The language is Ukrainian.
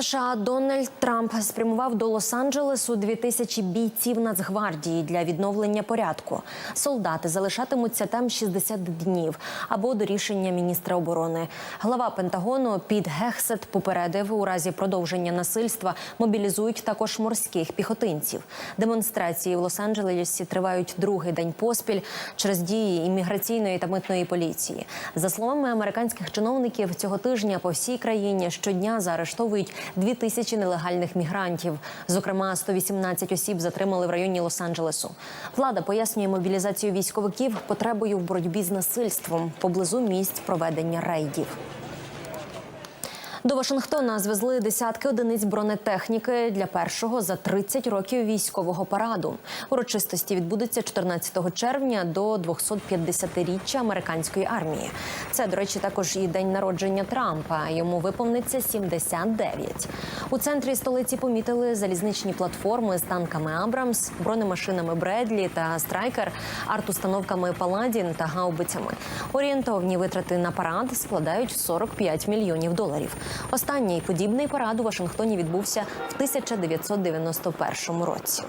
США Дональд Трамп спрямував до Лос-Анджелесу 2000 бійців Нацгвардії для відновлення порядку. Солдати залишатимуться там 60 днів або до рішення міністра оборони. Глава Пентагону Піт Гехсет попередив, у разі продовження насильства мобілізують також морських піхотинців. Демонстрації в Лос-Анджелесі тривають другий день поспіль через дії імміграційної та митної поліції. За словами американських чиновників, цього тижня по всій країні щодня заарештовують дві тисячі нелегальних мігрантів. Зокрема, 118 осіб затримали в районі Лос-Анджелесу. Влада пояснює мобілізацію військовиків потребою в боротьбі з насильством поблизу місць проведення рейдів. До Вашингтона звезли десятки одиниць бронетехніки для першого за 30 років військового параду. Урочистості відбудуться 14 червня до 250-річчя американської армії. Це, до речі, також і день народження Трампа. Йому виповниться 79. У центрі столиці помітили залізничні платформи з танками Абрамс, бронемашинами Бредлі та Страйкер, арт-установками Паладін та гаубицями. Орієнтовні витрати на парад складають 45 мільйонів доларів. Останній подібний парад у Вашингтоні відбувся в 1991 році.